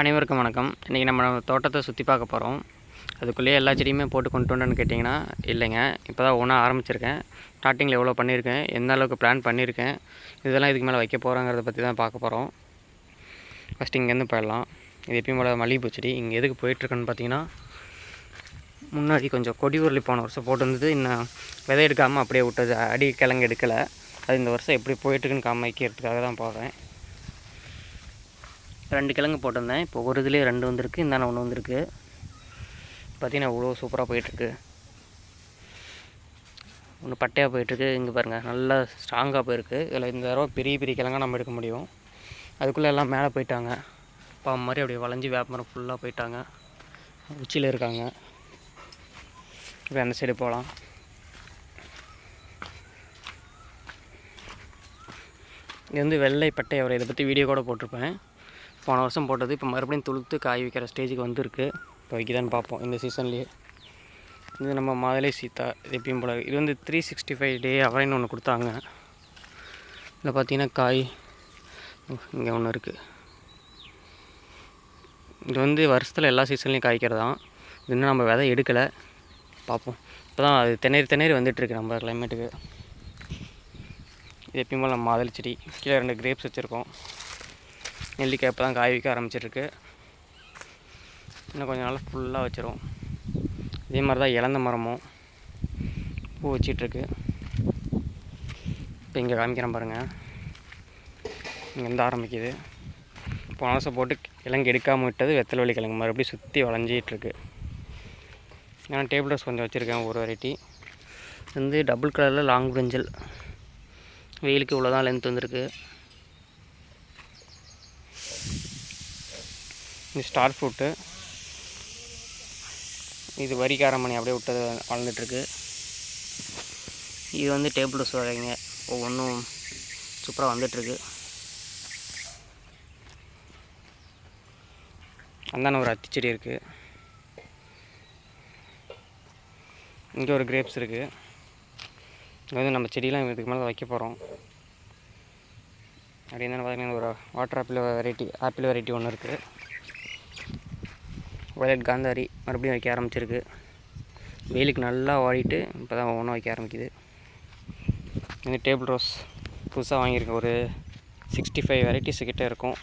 அனைவருக்கும் வணக்கம். இன்றைக்கி நம்ம தோட்டத்தை சுற்றி பார்க்க போகிறோம் அதுக்குள்ளேயே எல்லா செடியுமே போட்டு கொண்டு வந்தோன்னு கேட்டிங்கன்னா இல்லைங்க. இப்போ தான் ஒன்றா ஆரம்பிச்சிருக்கேன். ஸ்டார்டிங்கில் எவ்வளோ பண்ணியிருக்கேன்? எந்த அளவுக்கு பிளான் பண்ணியிருக்கேன்? இதெல்லாம் இதுக்கு மேலே வைக்க போகிறோங்கிறத பற்றி தான் பார்க்க போகிறோம் ஃபஸ்ட்டு இங்கேருந்து போயிடலாம். இது எப்பயும் போல் மல்லிகைப்பூ செடி. இங்கே எதுக்கு போயிட்டுருக்குன்னு பார்த்தீங்கன்னா முன்னாடி கொஞ்சம் கொடி உருளி போன வருஷம் போட்டுருந்தது. இன்னும் விதை எடுக்காமல் அப்படியே விட்டது. அடி கிழங்கு எடுக்கலை. அது இந்த வருஷம் எப்படி போயிட்டுருக்குன்னு காமிக்கிறதுக்காக தான் போகிறேன் ரெண்டு கிழங்கு போட்டிருந்தேன். இப்போ ஒரு இதுலேயே ரெண்டு வந்திருக்கு இந்தாண்ட ஒன்று வந்திருக்கு. பார்த்தீங்கன்னா இவ்வளோ சூப்பராக போயிட்டுருக்கு. ஒன்று பட்டையாக போயிட்டுருக்கு. இங்கே பாருங்கள் நல்லா ஸ்ட்ராங்காக போயிருக்கு. இதில் இந்த தடவை பெரிய பெரிய கிழங்காக நம்ம எடுக்க முடியும். அதுக்குள்ளே எல்லாம் மேலே போயிட்டாங்க. பாவம் மாதிரி அப்படியே வளைஞ்சி வேப்பமரம் ஃபுல்லாக போயிட்டாங்க. உச்சியில் இருக்காங்க. இப்போ அந்த சைடு போகலாம் இது வந்து வெள்ளை பட்டை அவரை இதை பற்றி வீடியோ கூட போட்டிருப்பேன். போன வருஷம் போட்டது இப்போ மறுபடியும் துளுத்து காய் வைக்கிற ஸ்டேஜுக்கு வந்திருக்கு. இப்போ வைக்கிதான்னு பார்ப்போம் இந்த சீசன்லேயே. இது நம்ம மாதுளை சீதா இது எப்பயும் போல. இது வந்து த்ரீ சிக்ஸ்டி ஃபைவ் டே அவரைன்னு ஒன்று கொடுத்தாங்க. இதில் பார்த்தீங்கன்னா காய் இங்கே ஒன்று இருக்குது இது வந்து வருஷத்தில் எல்லா சீசன்லேயும் காய்க்கிறதான் இது இன்னும் நம்ம விதை எடுக்கலை. பார்ப்போம். இப்போ தான் அது திணறி திணறி வந்துட்டுருக்கு நம்ம கிளைமேட்டுக்கு இது எப்பயும் போல் நம்ம மாதுளை செடி. கீழே ரெண்டு கிரேப்ஸ் வச்சுருக்கோம். நெல்லிக்காய் இப்போ தான் காய் வைக்க ஆரம்பிச்சிருக்கு இன்னும் கொஞ்சம் நாள் ஃபுல்லாக வச்சிரும் இதே மாதிரி தான் இழந்த மரமும் பூ வச்சிட்ருக்கு. இப்போ இங்கே காமிக்கிறேன் பாருங்கள் இங்கேருந்து ஆரம்பிக்குது. போன வருஷம் போட்டு கிழங்கு எடுக்காமல் விட்டது வெத்தலை வலி கிழங்கு மறுபடியும் சுற்றி வளைஞ்சிகிட்ருக்கு ஏன்னா டேபிள் ரோஸ் கொஞ்சம் வச்சுருக்கேன் ஒரு வெரைட்டி வந்து டபுள் கலரில் லாங் பிரிஞ்சல் வெயிலுக்கு இவ்வளோ தான் லென்த் வந்திருக்கு. இது ஸ்டார் ஃப்ரூட்டு இது வரிகாரமணி அப்படியே விட்டது வளர்ந்துட்டுருக்கு. இது வந்து டேபிள் ரோஸ் வரைங்க ஒவ்வொன்றும் சூப்பராக வந்துட்டுருக்கு. அந்தான ஒரு அத்திச்செடி இருக்குது இங்கே ஒரு கிரேப்ஸ் இருக்குது இங்கே வந்து நம்ம செடியெலாம் இதுக்கு மேலே வைக்க போகிறோம் அப்படின்னு பார்த்தீங்கன்னா ஒரு water apple variety apple variety ஒன்று இருக்குது வயலட் காந்தாரி மறுபடியும் வைக்க ஆரம்பிச்சிருக்கு. வெயிலுக்கு நல்லா வாடிட்டு இப்போ தான் ஒவ்வொன்றும் வைக்க ஆரம்பிக்குது. இந்த டேபிள் ரோஸ் புதுசாக வாங்கியிருக்கேன். ஒரு சிக்ஸ்டி ஃபைவ் வெரைட்டிஸ் கிட்டே இருக்கும்.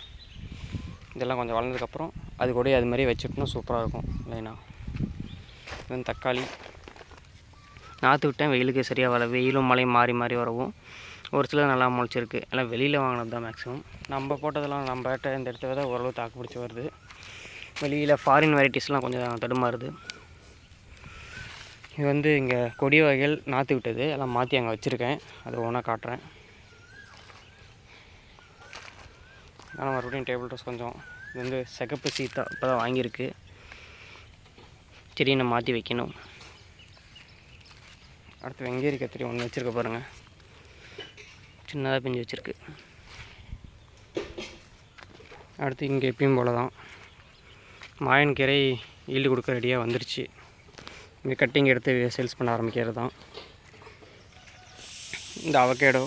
இதெல்லாம் கொஞ்சம் வளர்ந்ததுக்கப்புறம் அது கூட அது மாதிரி வச்சுட்டோம்னா சூப்பராக இருக்கும் இல்லைனா தென் தக்காளி. நாற்று விட்டேன் வெயிலுக்கு சரியாக வர வெயிலும் மழையும் மாறி மாறி வரவும். ஒரு சிலது நல்லா முளைச்சிருக்கு. எல்லாம் வெளியில் வாங்கினது தான் மேக்ஸிமம் நம்ம போட்டதெல்லாம் நம்ம இந்த இடத்துல தான் ஓரளவு தாக்கு பிடிச்சி வருது. வெளியில் ஃபாரின் வெரைட்டிஸ்லாம் கொஞ்சம் தடுமாறுது. இது வந்து இங்கே கொடி வகைகள் நாற்று விட்டது. எல்லாம் மாற்றி அங்கே வச்சுருக்கேன். அது ஒன்றா காட்டுறேன். ஆனால் மறுபடியும் டேபிள் ரோஸ் கொஞ்சம் இது வந்து சிகப்பு சீத்தா இப்போ தான் வாங்கியிருக்கு. செடியை நான் மாற்றி வைக்கணும். அடுத்து வெங்கேரி கத்திரி ஒன்று வச்சுருக்க பாருங்கள் சின்னதாக பிஞ்சு வச்சுருக்கு. அடுத்து இங்கே எப்பயும் போல தான் மாயன் கீரை ஈல்டு கொடுக்க ரெடியாக வந்துருச்சு. இங்கே கட்டிங் எடுத்து சேல்ஸ் பண்ண ஆரம்பிக்கிறது தான். இந்த அவகேடோ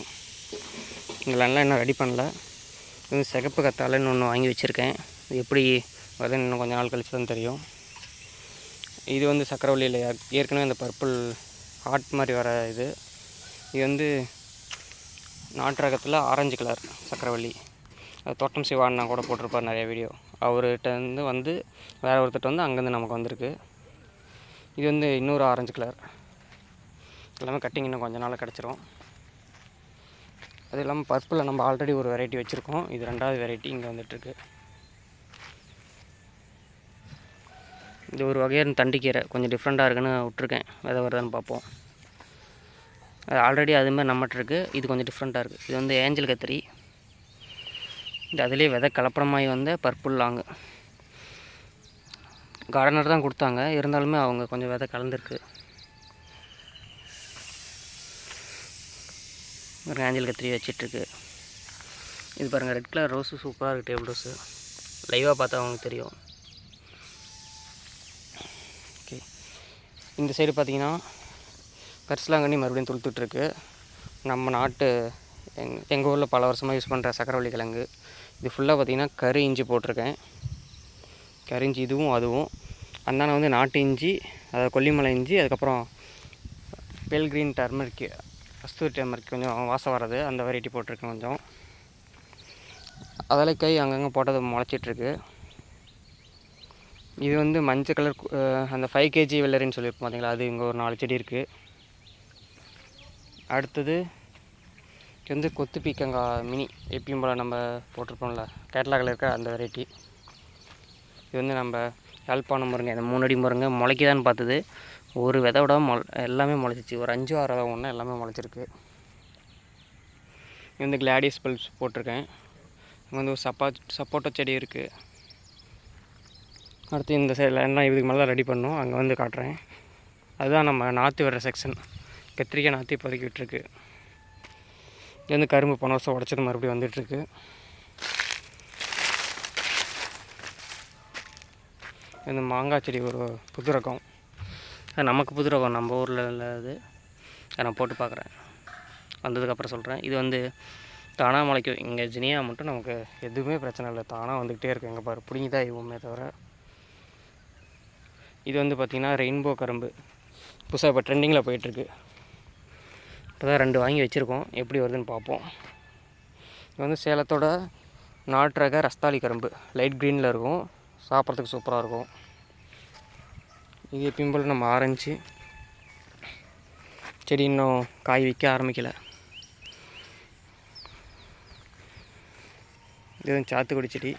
இதெல்லாம் இன்னும் ரெடி பண்ணல. இது சிகப்பு கத்தாழைன்னு ஒன்று வாங்கி வச்சுருக்கேன். இது எப்படி வருதுன்னு இன்னும் கொஞ்சம் நாள் கழிச்சு தான் தெரியும். இது வந்து சக்கரவள்ளியில் ஏற்கனவே அந்த பர்பிள் ஹாட் மாதிரி வர இது. இது வந்து நாட்டு ரகத்தில் ஆரஞ்சு கலர் சக்கரவள்ளி தோட்டம் சிவாண்ணா கூட போட்டிருப்பார் நிறைய வீடியோ அவர்கிட்டருந்து வந்து வேறு ஒருத்தர் வந்து அங்கேருந்து நமக்கு வந்திருக்கு. இது வந்து இன்னொரு ஆரஞ்சு கலர் எல்லாமே கட்டிங் இன்னும் கொஞ்ச நாள் கிடச்சிரும். அது இல்லாமல் பர்பிளில் நம்ம ஆல்ரெடி ஒரு வெரைட்டி வச்சுருக்கோம். இது ரெண்டாவது வெரைட்டி இங்கே வந்துட்டுருக்கு. இது ஒரு வகையான தண்டிக்கீரை. கொஞ்சம் டிஃப்ரெண்ட்டாக இருக்குன்னு விட்ருக்கேன் விதை வருதான்னு பார்ப்போம். அது ஆல்ரெடி அதுமாதிரி நம்மகிட்ட இருக்குது இது கொஞ்சம் டிஃப்ரெண்ட்டாக இருக்குது இது வந்து ஏஞ்சல் கத்திரி. இது அதுலேயே விதை கலப்படமாகி வந்த பர்பிள் லாங்கு கார்டனர் தான் கொடுத்தாங்க. இருந்தாலுமே அவங்க கொஞ்சம் விதை கலந்துருக்கு. ஒரு ஆஞ்சல் கத்திரி வச்சிட்ருக்கு. இது பாருங்கள் ரெட் கலர் ரோஸு சூப்பராக இருக்குது டேபிள் ரோஸு லைவாக பார்த்தா அவங்களுக்கு தெரியும். ஓகே இந்த சைடு பார்த்தீங்கன்னா கரிசலாங்கண்ணி மறுபடியும் துளுத்துட்ருக்கு. நம்ம நாட்டு எங் எங்கள் ஊரில் பல வருஷமாக யூஸ் பண்ணுற சக்கரவள்ளி கிழங்கு. இது ஃபுல்லாக பார்த்திங்கன்னா கரு இஞ்சி போட்டிருக்கேன். கரிஞ்சி இதுவும் அதுவும். அந்தான வந்து நாட்டு இஞ்சி அதாவது கொல்லிமலை இஞ்சி அதுக்கப்புறம் பெல் க்ரீன் டர்மரிக் கஸ்தூரி டர்மரிக் கொஞ்சம் வாசம் வர்றது அந்த வெரைட்டி போட்டிருக்கேன் கொஞ்சம். அதில் கை அங்கங்கே போட்டது முளைச்சிட்ருக்கு. இது வந்து மஞ்சள் கலர் அந்த ஃபைவ் கேஜி வெள்ளரின்னு சொல்லியிருப்போம் பார்த்தீங்களா? அது இங்கே ஒரு நாலு செடி இருக்குது அடுத்தது இது வந்து கொத்து பீக்கங்காய் மினி எப்பயும் போல் நம்ம போட்டிருப்போம்ல. கேட்லாகில் இருக்கிற அந்த வெரைட்டி இது வந்து நம்ம யாழ்ப்பாணம் முருங்கை. இந்த மூணு அடி முருங்கை முளைக்கிதான்னு பார்த்தது. ஒரு விதை விட எல்லாமே முளைச்சிச்சு. ஒரு அஞ்சு ஆறு விதை ஒன்று எல்லாமே முளைச்சிருக்கு. இது வந்து கிளாடியஸ் பல்ப்ஸ் போட்டிருக்கேன். இங்கே வந்து ஒரு சப்பா சப்போட்டா செடி இருக்குது அடுத்து இந்த சைடில் என்ன இதுக்கு மேலே ரெடி பண்ணோம் அங்கே வந்து காட்டுறேன். அதுதான் நம்ம நாற்று வர்ற செக்ஷன் கத்திரிக்காய் நாற்று இப்போதைக்கு விட்டுருக்கு. இங்கேருந்து வந்து கரும்பு போன வருஷம் உடச்சது மறுபடியும் வந்துட்டுருக்கு. இந்த மாங்காய் செடி ஒரு புது ரகம் அது நமக்கு புது ரகம் நம்ம ஊரில் இல்லாது அதை. நான் போட்டு பார்க்குறேன். வந்ததுக்கப்புறம் சொல்கிறேன் இது வந்து தானாக முளைக்கும். இங்கே ஜினியா மட்டும் நமக்கு எதுவுமே பிரச்சனை இல்லை. தானாக வந்துக்கிட்டே இருக்கும். எங்கே பாரு பிடிங்கி தான் இவுமே தவிர. இது வந்து பார்த்திங்கன்னா ரெயின்போ கரும்பு. புதுசாக இப்போ ட்ரெண்டிங்கில் போயிட்டுருக்கு. இப்போ தான் ரெண்டு வாங்கி வச்சுருக்கோம். எப்படி வருதுன்னு பார்ப்போம். இது வந்து சேலத்தோட நாட்டு ரக ரஸ்தாளி கரும்பு. லைட் க்ரீனில் இருக்கும். சாப்பிட்றதுக்கு சூப்பராக இருக்கும். இது எப்பயும் போல் நம்ம ஆரஞ்சு. செடி இன்னும் காய் வைக்க ஆரம்பிக்கலை. இது சாத்துக்குடி செடி.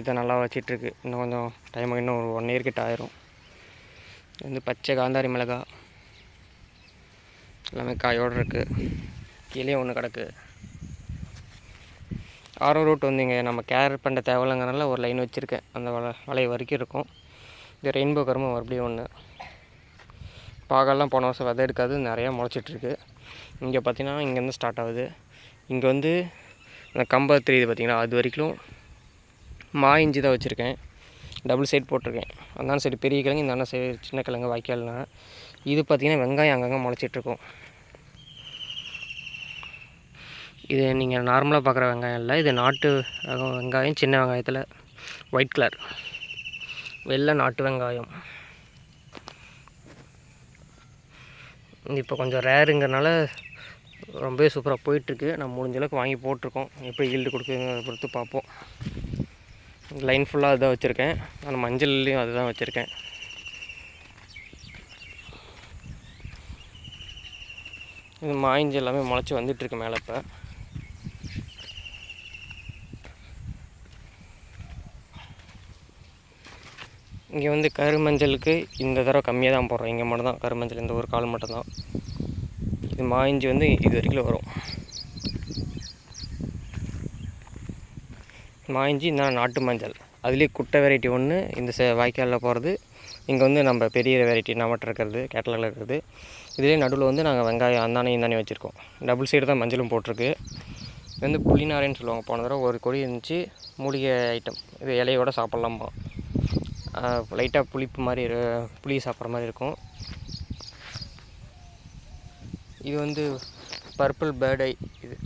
இதை நல்லா வச்சிட்ருக்கு. இன்னும் கொஞ்சம் டைம் இன்னும் ஒரு ஒன் இயர் கிட்ட ஆயிரும். இது வந்து பச்சை காந்தாரி மிளகா எல்லாமே காயோடு இருக்குது கீழே ஒன்று கிடக்கு. ஆரோ ரூட் வந்து இங்கே நம்ம கேர் பண்ண தேவையில்லைங்கிறனால ஒரு லைன் வச்சுருக்கேன். அந்த வலை வலை வரைக்கும் இருக்கும். இது ரெயின்போ கரும்பு மறுபடியும் ஒன்று பாகெல்லாம் போன வருஷம் விதை எடுக்காது நிறையா முளைச்சிட்ருக்கு. இங்கே பார்த்தீங்கன்னா இங்கேருந்து ஸ்டார்ட் ஆகுது. இங்கே வந்து அந்த கம்பம் தெரியுது பார்த்திங்கன்னா அது வரைக்கும் மா இஞ்சி தான் வச்சுருக்கேன். டபுள் சைட் போட்டிருக்கேன். அந்த சைடு பெரிய கிழங்கு இந்த அண்ணன் சைடு சின்ன கிழங்கு வாய்க்கால்னா. இது பார்த்திங்கன்னா வெங்காயம் அங்கங்கே முளைச்சிட்ருக்கும். இது நீங்கள் நார்மலாக பார்க்குற வெங்காயம் இல்லை. இது நாட்டு வெங்காயம் சின்ன வெங்காயத்தில். ஒயிட் கலர் வெள்ளை நாட்டு வெங்காயம். இப்போ கொஞ்சம் ரேருங்கிறனால ரொம்பவே சூப்பராக போயிட்டுருக்கு நம்ம முடிஞ்ச அளவுக்கு வாங்கி போட்டிருக்கோம். எப்படி ஈல்டு கொடுக்குங்கிறத பொறுத்து பார்ப்போம். லைன் ஃபுல்லாக அதுதான் வச்சுருக்கேன். ஆனால் மஞ்சள்லேயும் அதுதான் வச்சுருக்கேன். இது மாய்ஞ்சு எல்லாமே முளைச்சி வந்துட்டுருக்கு மேலே இப்போ. இங்கே வந்து கருமஞ்சளுக்கு இந்த தடவை கம்மியாக தான் போடுறோம். இங்கே மட்டும் தான் கருமஞ்சள் இந்த ஒரு கால் மட்டும்தான் இது மாயிஞ்சி வந்து இது வரைக்கும் வரும். மாயிஞ்சி இந்த நாட்டு மஞ்சள். அதுலேயே குட்டை வெரைட்டி ஒன்று இந்த சே வாய்க்காலில் போகிறது இங்கே வந்து நம்ம பெரிய வெரைட்டி நம்மகிட்ட இருக்கிறது கேட்டலாகில் இருக்கிறது. இதிலே நடுவில் வந்து நாங்கள் வெங்காயம் அந்தானே இந்தானே வச்சுருக்கோம். டபுள் சைடு தான் மஞ்சளும் போட்டிருக்கு. இது வந்து புளிநாரைன்னு சொல்லுவாங்க. போன தடவை ஒரு கொடி இருந்துச்சு. மூலிகை ஐட்டம் இது இலையோட சாப்பிட்லாமா லைட்டாக புளிப்பு மாதிரி புளி சாப்பிட்ற மாதிரி இருக்கும். இது வந்து பர்பிள் பேர்டை இது.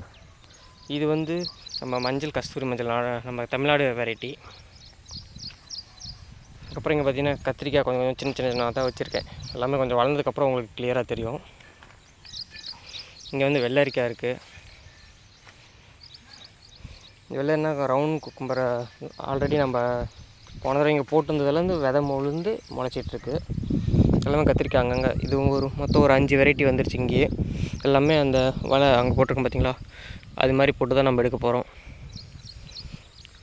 இது வந்து நம்ம மஞ்சள் கஸ்தூரி மஞ்சள் நம்ம தமிழ்நாடு வெரைட்டி அப்புறம் இங்கே பார்த்தீங்கன்னா கத்திரிக்காய் கொஞ்சம் கொஞ்சம் சின்ன சின்ன நான் தான் வச்சுருக்கேன். எல்லாமே கொஞ்சம் வளர்ந்ததுக்கப்புறம் உங்களுக்கு கிளியராக தெரியும். இங்கே வந்து வெள்ளரிக்காய் இருக்குது வெள்ளரினா ரவுண்ட் குக்கும்பரை ஆல்ரெடி நம்ம போன தடவை இங்கே போட்டிருந்ததுலேருந்து விதை முழுந்து முளைச்சிட்ருக்கு எல்லாமே கத்திரிக்காய் அங்கங்கே. இது ஒரு மொத்தம் ஒரு அஞ்சு வெரைட்டி வந்துருச்சு இங்கேயே. எல்லாமே அந்த வலை அங்கே போட்டிருக்கோம் பார்த்தீங்களா அது மாதிரி போட்டு தான் நம்ம எடுக்க போகிறோம்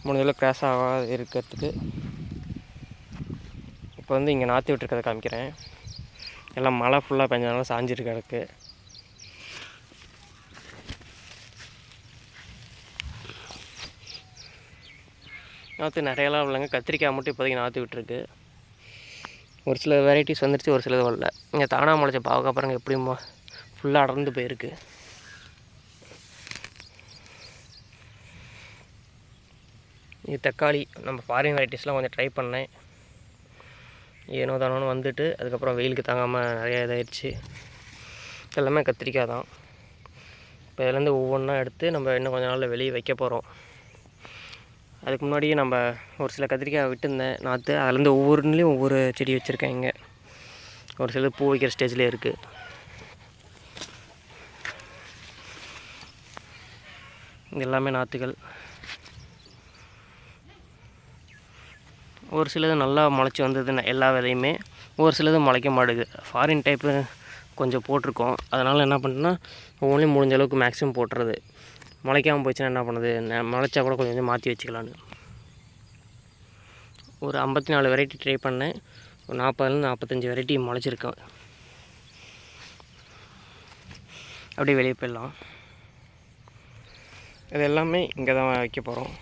முடிஞ்சளவு கிராஸ் ஆகாது இருக்கிறதுக்கு. இப்போ வந்து இங்கே நாற்றி விட்டுருக்கதை காமிக்கிறேன். எல்லாம் மழை ஃபுல்லாக பெஞ்சனால சாஞ்சிட்டு கிடக்கு நாற்று நிறையலாம் இல்லைங்க. கத்திரிக்காய் மட்டும் இப்போதைக்கு நாற்று விட்டுருக்கு. ஒரு சில வெரைட்டிஸ் வந்துருச்சு ஒரு சிலது வரல. இங்கே தானா முளைச்ச பாவக்காய் பாருங்க எப்படி ஃபுல்லாக அடர்ந்து போயிருக்கு. இது தக்காளி. நம்ம ஃபாரின் வெரைட்டிஸ்லாம் கொஞ்சம் ட்ரை பண்ணேன். ஏனோ தானோன்னு வந்துட்டு அதுக்கப்புறம் வெயிலுக்கு தாங்காமல் நிறையா இதாயிடுச்சு எல்லாமே கத்திரிக்காய் தான். இப்போ இதுலேருந்து ஒவ்வொன்றா எடுத்து நம்ம இன்னும் கொஞ்ச நாளில் வெளியே வைக்க போகிறோம் அதுக்கு முன்னாடியே நம்ம ஒரு சில கத்திரிக்காய் விட்டுருந்தேன். நாற்று அதுலேருந்து ஒவ்வொன்றுலேயும் ஒவ்வொரு செடி வச்சுருக்கேன் இங்கே. ஒரு சிலது பூ வைக்கிற ஸ்டேஜ்லேயே இருக்குது இது எல்லாமே நாற்றுகள் ஒரு சிலது நல்லா முளைச்சி வந்தது எல்லா விதையுமே ஒரு சிலது முளைக்க மாட்டுது. ஃபாரின் டைப்பு கொஞ்சம் போட்டிருக்கோம். அதனால் என்ன பண்ணுன்னா ஒவ்வொன்றையும் முடிஞ்ச அளவுக்கு மேக்ஸிமம் போட்டுறது. முளைக்காமல் போச்சுன்னா என்ன பண்ணுது? முளைச்சா கூட கொஞ்சம் கொஞ்சம் மாற்றி வச்சுக்கலான்னு. ஒரு ஐம்பத்தி நாலு வெரைட்டி ட்ரை பண்ணேன். ஒரு நாற்பதுலேருந்து நாற்பத்தஞ்சு வெரைட்டி முளைச்சிருக்கேன் அப்படியே வெளியே போயிடலாம். இது எல்லாமே இங்கே தான் வைக்க போகிறோம்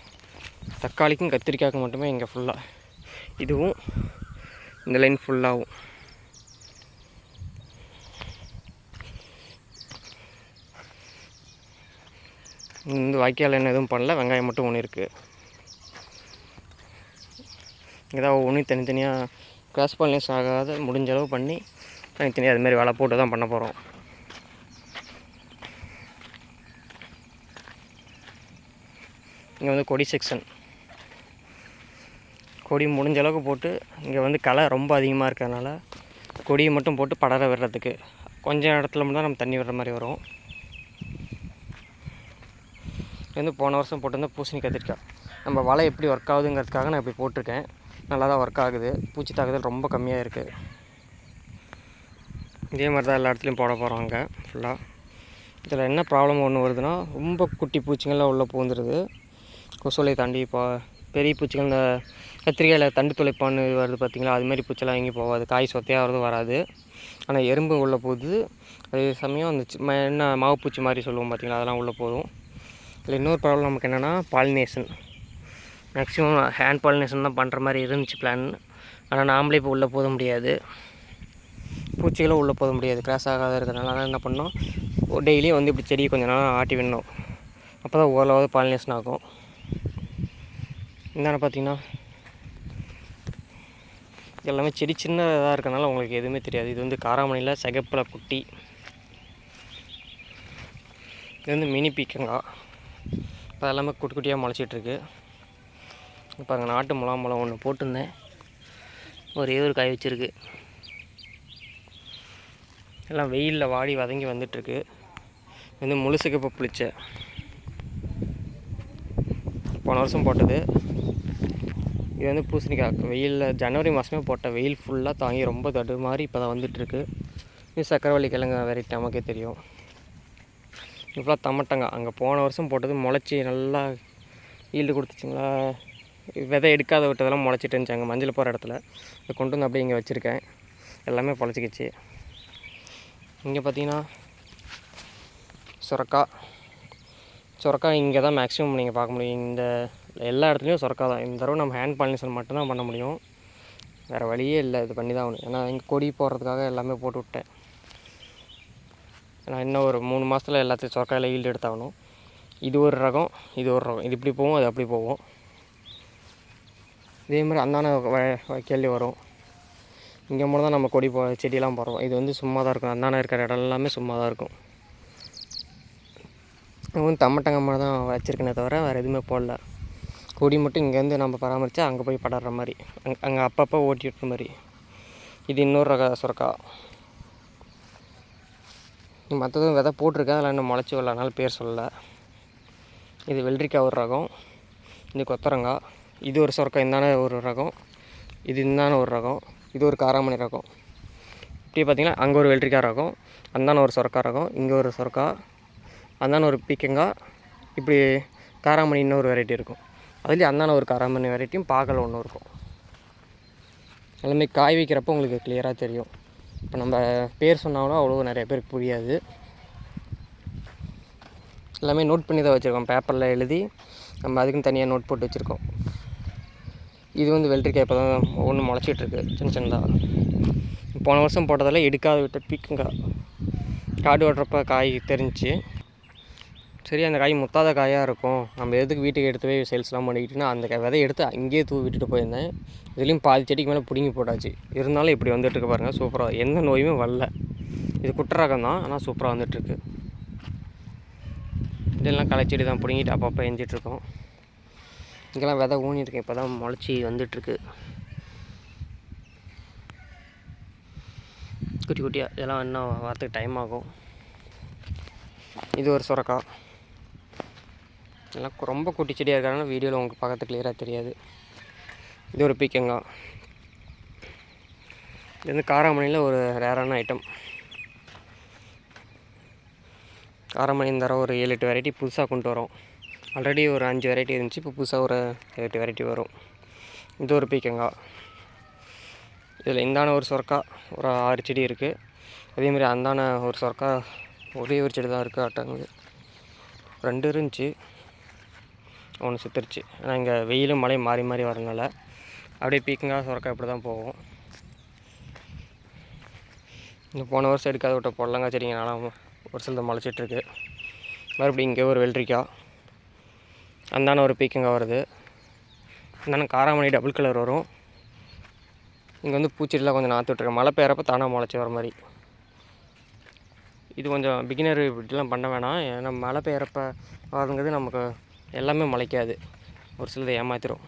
தக்காளிக்கும் கத்திரிக்காய்க்கும் மட்டுமே இங்கே ஃபுல்லாக இதுவும் இந்த லைன் ஃபுல்லாகவும் இந்த வாய்க்கால் என்ன எதுவும் பண்ணல வெங்காயம் மட்டும் ஒன்று இருக்குது இதான் ஒவ்வொன்றும் தனித்தனியாக கிராஸ் பாலினேஸ் ஆகாத முடிஞ்ச அளவு பண்ணி தனித்தனியாக அதுமாரி வலை போட்டு தான் பண்ண போகிறோம் இங்கே வந்து கொடி செக்ஷன் கொடி முடிஞ்ச அளவுக்கு போட்டு இங்கே வந்து களை ரொம்ப அதிகமாக இருக்கிறதுனால கொடியை மட்டும் போட்டு படர விடுறதுக்கு. கொஞ்சம் இடத்துல மட்டும் தான் நம்ம தண்ணி விடுற மாதிரி வரும். இது வந்து போன வருஷம் போட்டிருந்த பூசணி கத்திரிக்காய். நம்ம வலை எப்படி ஒர்க் ஆகுதுங்கிறதுக்காக நான் இப்படி போட்டிருக்கேன். நல்லா தான் ஒர்க் ஆகுது. பூச்சி தாக்குதல் ரொம்ப கம்மியாக இருக்குது இதே மாதிரி தான் எல்லா இடத்துலையும் போட போகிறோம் அங்கே ஃபுல்லாக இதில் என்ன ப்ராப்ளம் ஒன்று வருதுன்னா ரொம்ப குட்டி பூச்சிங்கள்லாம் உள்ளே பூந்துருது கொசுவலை தாண்டி இப்போ பெரிய பூச்சிகள் இந்த கத்திரிக்காயில் தண்டு துளைப்பான்னு வருது பார்த்தீங்களா? அதுமாரி பூச்செல்லாம் எங்கேயும் போகாது. காய் சொத்தையாக வராது. ஆனால் எறும்பு உள்ளே போகுது. அதே சமயம் அந்த சி- ம- என்ன மாவு பூச்சி மாதிரி சொல்லுவோம் பார்த்தீங்களா? அதெல்லாம் உள்ளே போதும் இதில் இன்னொரு ப்ராப்ளம் நமக்கு என்னென்னா பாலினேஷன் மேக்ஸிமம் ஹேண்ட் பாலினேஷன் தான் பண்ணுற மாதிரி இருந்துச்சு பிளான் ஆனால் நாமளே இப்போ உள்ளே போக முடியாது. பூச்சிகளும் உள்ளே போக முடியாது. கிராஸ் ஆகாத இருக்கிறதுனால என்ன பண்ணோம்? டெய்லியும் வந்து இப்படி செடியை கொஞ்ச நேரம் ஆட்டி விடணும். அப்போ தான் ஓரளவு பாலினேஷன் ஆகும். என்னென்ன பார்த்தீங்கன்னா எல்லாமே செடி சின்னதாக இருக்கனால உங்களுக்கு எதுவுமே தெரியாது. இது வந்து காராமணியில் சிகப்பில் குட்டி. இது வந்து மினி பீக்கங்காய் இப்போ எல்லாமே குட்டி குட்டியாக முளைச்சிட்ருக்கு இப்போ அங்கே நாட்டு முலாம் பழம் ஒன்று போட்டிருந்தேன். ஒரே ஒரு காய் வச்சுருக்கு. எல்லாம் வெயிலில் வாடி வதங்கி வந்துட்டுருக்கு இது வந்து முழுசுக்கு இப்போ புளிச்ச. போன வருஷம் போட்டது. இது வந்து பூசணிக்காய். வெயிலில் ஜனவரி மாதமே போட்ட வெயில் ஃபுல்லாக தாங்கி ரொம்ப தடு மாதிரி இப்போ தான் வந்துட்டுருக்கு. இது சக்கரவள்ளி கிழங்கு வெரைட்டி நமக்கே தெரியும். இவ்வளோ தமட்டங்காய். அங்கே போன வருஷம் போட்டது முளைச்சி நல்லா ஈல்டு கொடுத்துச்சிங்களா? விதை எடுக்காத விட்டதெல்லாம் முளைச்சிட்டு இருந்துச்சு அங்கே மஞ்சள் போகிற இடத்துல. இதை கொண்டு வந்து அப்படியே இங்கே வச்சுருக்கேன். எல்லாமே பொழைச்சிக்கிச்சு. இங்கே பார்த்தீங்கன்னா சுரக்கா. சுரக்கா இங்கே தான் மேக்ஸிமம் நீங்கள் பார்க்க முடியும். இந்த எல்லா இடத்துலையும் சொர்க்கா தான். இந்த தடவை நம்ம ஹேண்ட் பாலினேஷன் மட்டும்தான் பண்ண முடியும். வேறு வழியே இல்லை இது பண்ணி தான் ஆகணும். ஏன்னா இங்கே கொடி போடுறதுக்காக எல்லாமே போட்டு விட்டேன். ஏன்னா இன்னும் ஒரு மூணு மாதத்தில் எல்லாத்தையும் சொரக்காயில் ஈல்டு எடுத்தாகணும். இது ஒரு ரகம் இது ஒரு ரகம். இது இப்படி போகும் அது அப்படி போகும். இதே மாதிரி அந்தான கேள்வி வரும். இங்கே மட்டும் தான் நம்ம கொடி போ செடியெல்லாம் போடுறோம். இது வந்து சும்மா தான் இருக்கும். அந்தான இருக்கிற இடம் எல்லாமே சும்மா தான் இருக்கும். இது வந்து தம்மட்டங்க மாதிரி தான் வச்சுருக்கேனே தவிர வேறு எதுவுமே போடல. கொடி மட்டும் இங்கேருந்து நம்ம பராமரித்தா அங்கே போய் படர்ற மாதிரி. அங்கே அங்கே அப்பப்போ ஓட்டி விட்டுற மாதிரி. இது இன்னொரு ரக சுரக்கா. மற்றதும் விதை போட்டிருக்கேன். அதில் இன்னும் முளைச்சி வரலனால பேர் சொல்லலை. இது வெள்ளரிக்காய் ஒரு ரகம். இது கொத்தரங்காய். இது ஒரு சுரக்கா. இந்தான ஒரு ரகம். இது இந்தான ஒரு ரகம். இது ஒரு காராமணி ரகம். இப்படி பார்த்தீங்கன்னா அங்கே ஒரு வெள்ளரிக்காய் ரகம். அந்தான ஒரு சுரக்கா ரகம். இங்கே ஒரு சுரக்கா. அந்தான ஒரு பீக்கங்காய். இப்படி காராமணி இன்னொரு வெரைட்டி இருக்கும். அதுலேயும் அந்தான ஒரு கரமணி வெரைட்டியும் பாகல் ஒன்று இருக்கும். எல்லாமே காய் வைக்கிறப்போ உங்களுக்கு கிளியராக தெரியும். இப்போ நம்ம பேர் சொன்னாலும் அவ்வளோ நிறைய பேருக்கு புரியாது. எல்லாமே நோட் பண்ணி தான் வச்சுருக்கோம். பேப்பரில் எழுதி நம்ம அதுக்குன்னு தனியாக நோட் போட்டு வச்சுருக்கோம். இது வந்து வெள்ளரிக்காய் இப்போ தான் ஒன்று முளைச்சிட்ருக்கு சின்ன சின்னதாக போன வருஷம் போட்டதெல்லாம் எடுக்காத விட்ட பீக்கங்காய் காடு ஓட்டுறப்ப காய் தெரிஞ்சு. சரி அந்த காய் முத்தாத காயாக இருக்கும். நம்ம எதுக்கு வீட்டுக்கு எடுத்து போய் சேல்ஸ்லாம் பண்ணிக்கிட்டுனா அந்த க- விதைய எடுத்து அங்கேயே தூவி விட்டுட்டு போயிருந்தேன். இதுலேயும் பாதி செடிக்கு மேலே பிடுங்கி போட்டாச்சு. இருந்தாலும் இப்படி வந்துட்டுருக்கு பாருங்கள் சூப்பராக எந்த நோயுமே வரல. இது குற்றரகம் தான் ஆனால் சூப்பராக வந்துட்டுருக்கு. இதெல்லாம் களைச்செடி தான் பிடுங்கிட்டு அப்பப்போ எஞ்சிட்ருக்கோம் இங்கெல்லாம் விதை ஊனியிருக்கேன் இப்போ தான் முளைச்சி வந்துட்டுருக்கு. குட்டி குட்டியாக இதெல்லாம் இன்னும் வரத்துக்கு டைம் ஆகும். இது ஒரு சுரக்காய் எல்லாம் ரொம்ப குட்டி செடியாக இருக்கிறனால வீடியோவில் உங்களுக்கு பக்கத்து கிளியராக தெரியாது. இது ஒரு பீக்கங்காய். இது வந்து காராமணியில் ஒரு ரேரான ஐட்டம் காராமணி இந்த தடவை ஒரு ஏழு எட்டு வெரைட்டி புதுசாக கொண்டு வரோம். ஆல்ரெடி ஒரு அஞ்சு வெரைட்டி இருந்துச்சு இப்போ புதுசாக ஒரு எட்டு வெரைட்டி வரும். இது ஒரு பீக்கங்காய். இதில் இந்தான ஒரு சொர்க்கா ஒரு ஆறு செடி இருக்குது அதேமாதிரி அந்தான ஒரு சொர்க்கா ஒரே ஒரு செடி தான் இருக்குது ஆட்டாங்குது ரெண்டு இருந்துச்சு. ஒன்று சுத்துருச்சு. ஆனால் இங்கே வெயிலும் மழையும் மாறி மாறி வரனால அப்படியே பீக்கங்காக சுரக்கா இப்படி தான் போகும். இந்த போன வருஷம் எடுக்காத விட்ட பொடலங்காய் செடிங்க நானும் ஒரு சிலது முளைச்சிட்ருக்கு மறுபடியும் இங்கே ஒரு வெள்ளரிக்காய். அந்தான ஒரு பீக்கங்காய் வருது. அந்தான காராமணி டபுள் கலர் வரும். இங்கே வந்து பூச்செடிலாம் கொஞ்சம் நாற்று விட்ருக்கேன் மழை பெய்கிறப்ப தானாக முளைச்சி வர மாதிரி. இது கொஞ்சம் பிகினர் இப்படிலாம் பண்ண வேணாம். ஏன்னா மழை பெய்யறப்ப வரதுங்கிறது நமக்கு எல்லாமே முளைக்காது. ஒரு சிலதை ஏமாத்திரும்.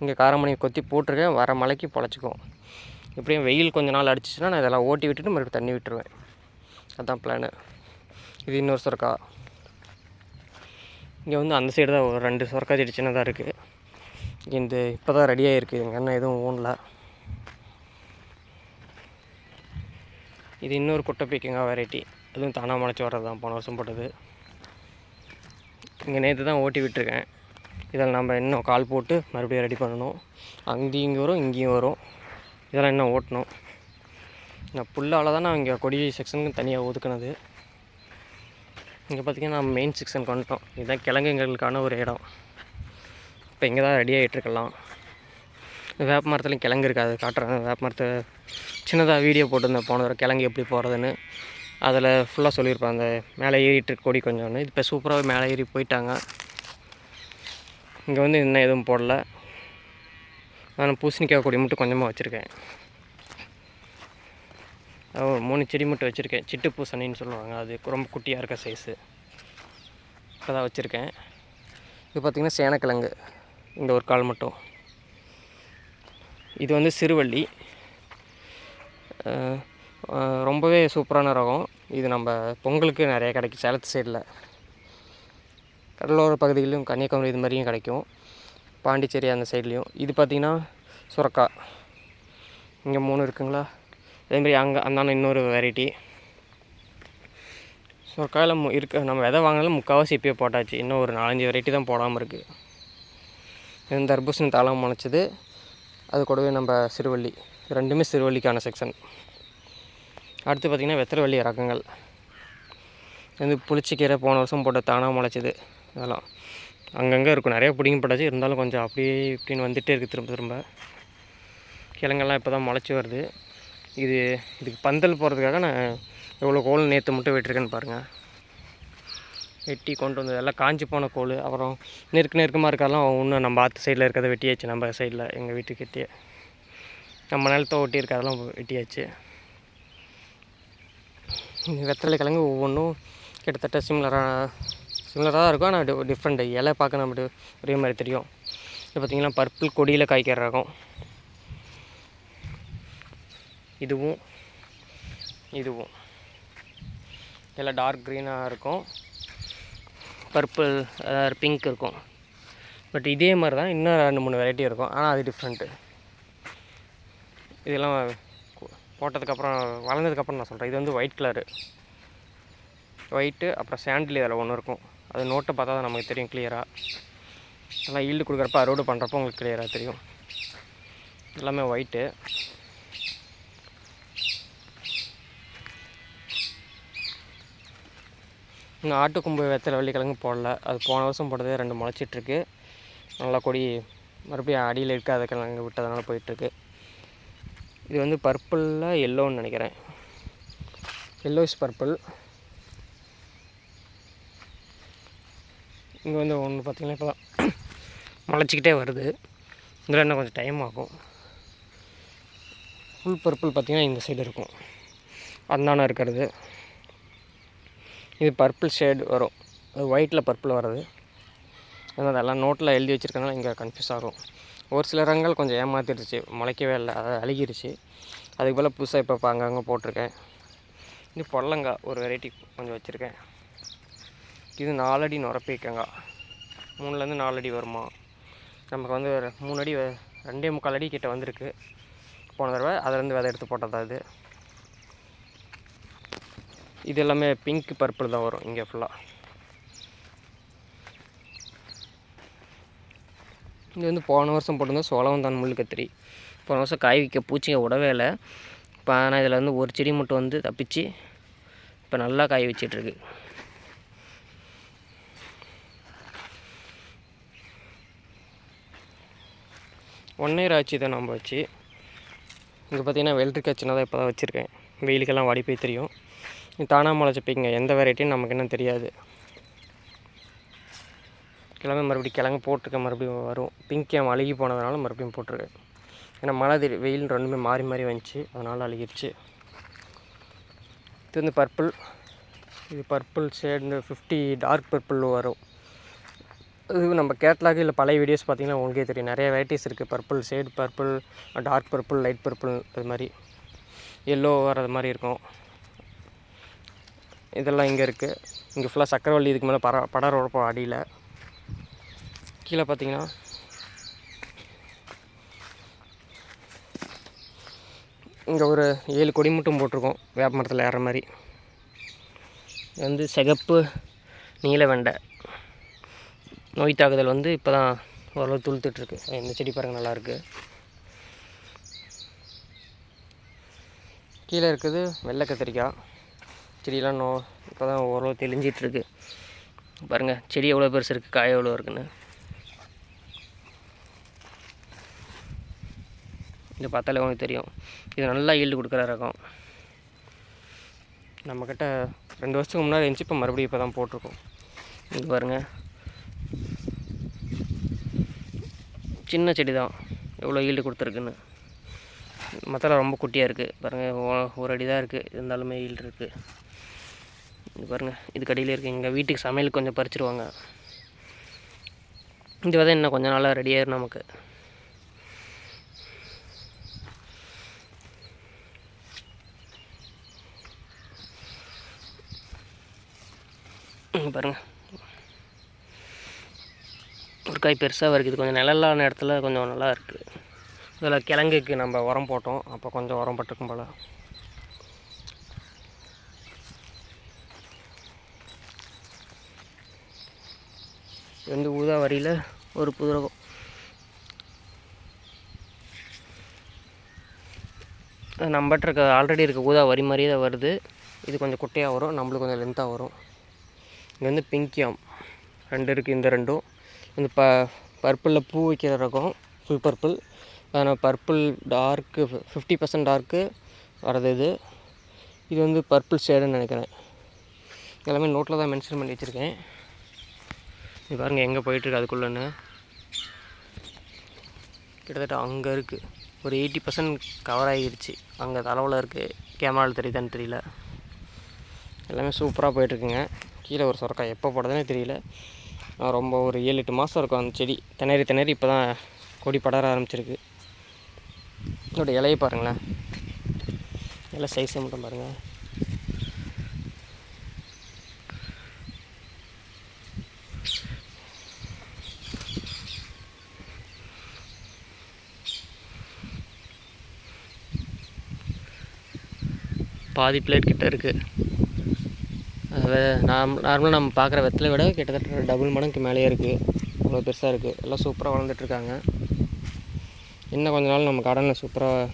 இங்கே காரமணி கொத்தி போட்டிருக்கேன். வர மழைக்கு பொழைச்சிக்கும் இப்படியும் வெயில் கொஞ்ச நாள் அடிச்சிச்சுன்னா நான் இதெல்லாம் ஓட்டி விட்டுட்டு மறுபடியும் தண்ணி விட்டுருவேன். அதுதான் பிளானு இது இன்னொரு சொர்க்கா. இங்கே வந்து அந்த சைடு தான் ஒரு ரெண்டு சொர்க்கா செடி சின்னதாக இருக்குது இந்த இப்போ தான் ரெடியாக இருக்குது எங்கள் அண்ணன் எதுவும் ஊனல. இது இன்னொரு குட்டை பீக்கங்காய் வெரைட்டி அதுவும் தானாக முளைச்சி வர்றது தான் போன வருஷம் போட்டது. இங்கே நேற்று தான் ஓட்டி விட்டுருக்கேன். இதில் நம்ம இன்னும் கால் போட்டு மறுபடியும் ரெடி பண்ணணும். அங்கேயும் இங்கே வரும் இங்கேயும் வரும். இதெல்லாம் இன்னும் ஓட்டணும். நான் புல்லால் தான் நான் இங்கே கொடி செக்ஷனுக்கு தனியாக ஒதுக்குனது. இங்கே பார்த்தீங்கன்னா நம்ம மெயின் செக்ஷன் கொண்டுட்டோம் இதுதான் கிழங்குங்களுக்கான ஒரு இடம். இப்போ இங்கே தான் ரெடி ஆகிட்டுருக்கலாம் வேப்ப மரத்துலேயும் கிழங்கு இருக்காது காட்டுறேன். வேப்ப மரத்தை சின்னதாக வீடியோ போட்டிருந்தேன் போன தடவை கிழங்கு எப்படி போகிறதுன்னு அதில் ஃபுல்லாக சொல்லியிருப்பேன் அந்த மேலே ஏறிட்டு கொடி கொஞ்சோன்னு இப்போ சூப்பராக மேலே ஏறி போயிட்டாங்க. இங்கே வந்து இன்னும் எதுவும் போடல. நான் பூசணிக்காய் கொடி மட்டும் கொஞ்சமாக வச்சுருக்கேன். ஒரு மூணு செடி மட்டும் வச்சுருக்கேன். சிட்டு பூசணின்னு சொல்லுவாங்க. அது ரொம்ப குட்டியாக இருக்க சைஸு இப்போ தான் வச்சுருக்கேன். இது பார்த்திங்கன்னா சேனக்கிழங்கு. இந்த ஒரு கால் மட்டும். இது வந்து சிறுவள்ளி. ரொம்பவே சூப்பரான ரகம். இது நம்ம பொங்கலுக்கு நிறைய கிடைக்கும். சேலத்து சைடில் கடலோர பகுதிகளிலும் கன்னியாகுமரி இது மாதிரியும் கிடைக்கும். பாண்டிச்சேரி அந்த சைட்லேயும் இது பார்த்திங்கன்னா சுரக்கா. இங்கே மூணு இருக்குங்களா? அதேமாரி அங்கே அந்தான இன்னொரு வெரைட்டி சுரக்காயில் மு இருக்க. நம்ம விதை வாங்கினாலும் முக்கால்வாசி இப்போயே போட்டாச்சு. இன்னும் ஒரு நாலஞ்சு வெரைட்டி தான் போடாமல் இருக்குது இந்த தர்பூசணி தாளம் முளைச்சது. அது கூடவே நம்ம சிறுவள்ளி. ரெண்டுமே சிறுவள்ளிக்கான செக்ஷன் அடுத்து பார்த்திங்கன்னா வெத்தலைவள்ளி ரகங்கள் இது வந்து புளிச்சிக்கீரை போன வருஷம் போட்ட தானாக முளைச்சிது. அதெல்லாம். அங்கங்கே இருக்கும். நிறைய பிடிங்கப்பட்டாச்சு இருந்தாலும் கொஞ்சம் அப்படியே இப்படின்னு வந்துகிட்டே இருக்குது திரும்ப திரும்ப. கிழங்கெல்லாம் இப்போ தான் முளைச்சி வருது. இது இதுக்கு பந்தல் போகிறதுக்காக நான் எவ்வளோ கோல் நேற்று மட்டும் வெட்டிருக்கேன்னு பாருங்கள் வெட்டி கொண்டு வந்தது. எல்லாம் காஞ்சி போன கோல். அப்புறம் நெருக்க நெருக்கமாக இருக்கலாம் இன்னும் நம்ம ஆற்று சைடில் இருக்கிறத வெட்டியாச்சு. நம்ம சைடில் எங்கள் வீட்டுக்கிட்டே நம்ம நிலத்தை ஒட்டி இருக்கிறதெல்லாம் வெட்டியாச்சு. வெத்தலை கிழங்கு ஒவ்வொன்றும் கிட்டத்தட்ட சிம்லராக சிம்லராக தான் இருக்கும். ஆனால் டிஃப்ரெண்ட் இலை பார்க்க நம்மட்டு ஒரே மாதிரி தெரியும். இது பார்த்திங்கன்னா பர்பிள் கொடியில் காய்க்கிற ரகம். இதுவும் இதுவும். எல்லாம் டார்க் க்ரீனாக இருக்கும். பர்பிள் அதாவது பிங்க் இருக்கும். பட் இதே மாதிரி தான் இன்னும் ரெண்டு மூணு வெரைட்டி இருக்கும். ஆனால் அது டிஃப்ரெண்ட்டு இதெல்லாம் போட்டதுக்கப்புறம் வளர்ந்ததுக்கப்புறம் நான் சொல்கிறேன் இது வந்து ஒயிட் கலரு ஒயிட்டு அப்புறம் சாண்டில் இதில் ஒன்று இருக்கும். அது நோட்டை பார்த்தா தான் நமக்கு தெரியும் கிளியராக நல்லா ஈல்டு கொடுக்குறப்ப அறுவடை பண்ணுறப்போ உங்களுக்கு கிளியராக தெரியும். எல்லாமே ஒயிட்டு இன்னும் ஆட்டுக்கொம்பு வெத்தலை வெள்ளிக்கிழங்கு போடல. அது போன வருஷம் போட்டதே ரெண்டு முளைச்சிட்ருக்கு. நல்லா கொடி மறுபடியும் அடியில் இருக்காத கிழங்கு விட்டதுனால போயிட்டுருக்கு இது வந்து பர்பிளில் எல்லோன்னு நினைக்கிறேன். எல்லோஸ் பர்பிள் இங்கே வந்து ஒன்று பார்த்திங்கன்னா இப்போ தான் முளைச்சிக்கிட்டே வருது. இதில் இன்னும் கொஞ்சம் டைம் ஆகும். ஃபுல் பர்பிள் பார்த்திங்கன்னா இந்த சைடு இருக்கும். அந்தான இருக்கிறது. இது பர்பிள் ஷேடு வரும். அது ஒயிட்டில் பர்பிள் வர்றது. ஏன்னா அதெல்லாம் நோட்டில் எழுதி வச்சுருக்கனால இங்கே கன்ஃபியூஸ் ஆகும். ஒரு சில ரங்கள் கொஞ்சம் ஏமாத்திடுச்சு முளைக்கவே இல்லை அதை அழுகிருச்சு அதுக்கு போல் புதுசாக இப்போ இப்போ அங்கங்கே போட்டிருக்கேன். இது பொடலங்காய் ஒரு வெரைட்டி கொஞ்சம் வச்சுருக்கேன். இது நாலடி நுரப்பிக்கங்காய் மூணுலேருந்து நாலு அடி வருமா? நமக்கு வந்து ஒரு மூணு அடி ரெண்டே முக்கால் அடி கிட்ட வந்திருக்கு. போன தடவை அதுலேருந்து விதை எடுத்து போட்டதா இது. இது எல்லாமே பிங்க் பர்பிள் தான் வரும் இங்கே ஃபுல்லாக இது வந்து போன வருஷம் போட்டிருந்தோம். சோழவந்தான் முள் கத்திரி. போன வருஷம் காய் வைக்க பூச்சிங்க விடவே இல்லை. இப்போ ஆனால் இதில் வந்து ஒரு செடி மட்டும் வந்து தப்பிச்சு இப்போ நல்லா காய் வச்சிட்ருக்கு. ஒன் இயர் ஆச்சு இதை நம்ம வச்சு. இங்கே பார்த்தீங்கன்னா வெள்ளரிக்காய் சின்னதாக இப்போ தான் வச்சுருக்கேன். வெயிலுக்கெல்லாம் வாடி போய் தெரியும். தானாக முளைச்சிப்பீங்க எந்த வெரைட்டின்னு நமக்கு என்ன தெரியாது. கிழமை மறுபடியும் கிழங்கு போட்டிருக்க மறுபடியும் வரும். பிங்க் ஏன் அழுகி போனதுனால மறுபடியும் போட்டிருக்கு ஏன்னா மழை வெயில் ரெண்டுமே மாறி மாறி வந்துச்சு. அதனால் அழுகிருச்சு. இது வந்து பர்பிள். இது purple shade fifty dark purple வரும். இது நம்ம கேட்லாக் இல்லை பழைய வீடியோஸ் பார்த்தீங்கன்னா உங்களுக்கே தெரியும். நிறைய வெரைட்டிஸ் இருக்குது purple shade purple dark purple light purple அது மாதிரி. எல்லோ வர்றது மாதிரி இருக்கும். இதெல்லாம் இங்கே இருக்குது இங்கே ஃபுல்லாக சக்கரவள்ளி இதுக்கு மேலே பட படர உழப்போம் அடியில். கீழே பார்த்தீங்கன்னா. இங்கே ஒரு ஏழு கொடி மட்டும் போட்டிருக்கோம். வேப்ப மரத்தில் ஏறுற மாதிரி. இது வந்து சிகப்பு நீல வெண்டை. நோய் தாக்குதல் வந்து இப்போ தான் ஓரளவு துளுத்துட்ருக்கு இந்த செடி பாருங்கள் நல்லாயிருக்கு கீழே இருக்குது வெள்ளை கத்திரிக்காய். செடியெல்லாம் நோ இப்போ தான் ஓரளவு தெளிஞ்சிட்ருக்கு பாருங்கள் செடி எவ்வளோ பெருசு இருக்குது காய் எவ்வளோ இருக்குன்னு. இது பார்த்தாலே உங்களுக்கு தெரியும். இது நல்லா ஈல்டு கொடுக்குற ரகம் நம்மக்கிட்ட ரெண்டு வருஷத்துக்கு முன்னாடி இருந்துச்சு இப்போ மறுபடியும் இப்போ தான் போட்டிருக்கோம். இது பாருங்கள் சின்ன செடி தான் எவ்வளோ ஈல்டு கொடுத்துருக்குன்னு. மற்றெல்லாம் ரொம்ப குட்டியாக இருக்குது பாருங்கள் ஒரு அடி தான் இருக்குது இருந்தாலுமே ஈல்டு இருக்குது இது பாருங்கள் இது கடியில் இருக்குது எங்கள் வீட்டுக்கு சமையலுக்கு கொஞ்சம் பறிச்சிருவாங்க. இது விதை இன்னும் கொஞ்ச நாளாக ரெடியாயிரும் நமக்கு. இங்க பாருங்கள் ஒரு காய் பெருசாக வருது கொஞ்சம் நிழலான இடத்துல கொஞ்சம் நல்லா இருக்குது இதில் கிழங்குக்கு நம்ம உரம் போட்டோம். அப்போ கொஞ்சம் உரம் பட்டிருக்கும் போல். வந்து ஊதா வரியில் ஒரு புதுரகம். நம்மகிட்ட இருக்க ஆல்ரெடி இருக்க ஊதா வரி மாதிரியே தான் வருது. இது கொஞ்சம் குட்டையாக வரும். நம்மளுக்கு கொஞ்சம் லென்த்தாக வரும். இங்கே வந்து பிங்கியாம் ரெண்டு இருக்குது இந்த ரெண்டும். இந்த ப பர்பிளில் பூ வைக்கிற ரகம் ஃபுல் பர்பிள் ஆனால் purple dark fifty percent dark வரது இது. இது வந்து பர்பிள் ஷேடுன்னு நினைக்கிறேன். எல்லாமே நோட்டில் தான் மென்ஷன் பண்ணி வச்சுருக்கேன். இது பாருங்கள் எங்கே போயிட்டுருக்கு அதுக்குள்ளேன்னு. கிட்டத்தட்ட அங்கே இருக்குது ஒரு எயிட்டி பர்சன்ட் கவர் ஆகிருச்சு அங்கே தலைவில் இருக்குது கேமராவில் தெரியுதான்னு தெரியல. எல்லாமே சூப்பராக போயிட்டுருக்குங்க. கீழே ஒரு சொரக்காய் எப்போ போடுறதுனே தெரியல. நான் ரொம்ப ஒரு ஏழு எட்டு மாதம் இருக்கும் அந்த செடி. திணறி திணறி இப்போ தான் கொடி படர ஆரம்பிச்சிருக்கு. இதோட இலையை பாருங்களேன். இலை சைஸை மட்டும் பாருங்கள் பாதி பிளேட் கிட்ட இருக்குது நாம் நார்மலாக நம்ம பார்க்குற வெத்தலை விட கிட்டத்தட்ட டபுள் மடங்கு மேலேயே இருக்குது அவ்வளோ பெருசாக இருக்குது எல்லாம் சூப்பராக வளர்ந்துட்டுருக்காங்க இன்னும் கொஞ்ச நாள் நம்ம கடனில் சூப்பராக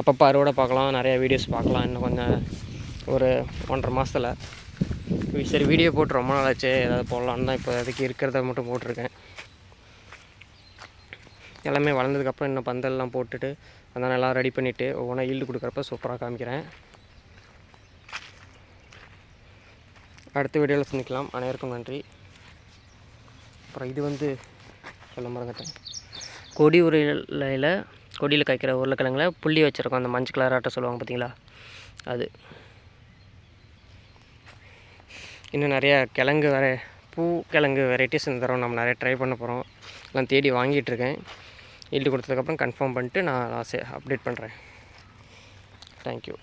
அப்பப்போ அறுவடை பார்க்கலாம். நிறையா வீடியோஸ் பார்க்கலாம். இன்னும் கொஞ்சம் ஒரு ஒன்றரை மாதத்தில் சரி வீடியோ போட்டு ரொம்ப நாள் ஆச்சு ஏதாவது போடலான்னு தான் இப்போ அதுக்கு இருக்கிறத மட்டும் போட்டிருக்கேன். எல்லாமே வளர்ந்ததுக்கப்புறம் இன்னும் பந்தல்லாம் போட்டுட்டு அதெல்லாம் எல்லாம் ரெடி பண்ணிவிட்டு ஒவ்வொன்றா ஈல்டு கொடுக்குறப்ப சூப்பராக காமிக்கிறேன். அடுத்த வீடியோவில் சந்திக்கலாம். அனைவருக்கும் நன்றி. அப்புறம் இது வந்து சொல்ல மறந்துட்டேன். கொடி உரையில் கொடியில் காய்க்கிற உருளைக்கிழங்குல புள்ளி வச்சுருக்கோம். அந்த மஞ்சள் கலர் ஆட்டை சொல்லுவாங்க பார்த்தீங்களா அது. இன்னும் நிறையா கிழங்கு வர பூ கிழங்கு வெரைட்டிஸ் இந்த தடவை நம்ம நிறைய ட்ரை பண்ண போகிறோம் எல்லாம் தேடி வாங்கிட்டுருக்கேன் ஈல்டு கொடுத்ததுக்கப்புறம் கன்ஃபார்ம் பண்ணிட்டு நான் லாஸ்ட் அப்டேட் பண்ணுறேன் தேங்க்யூ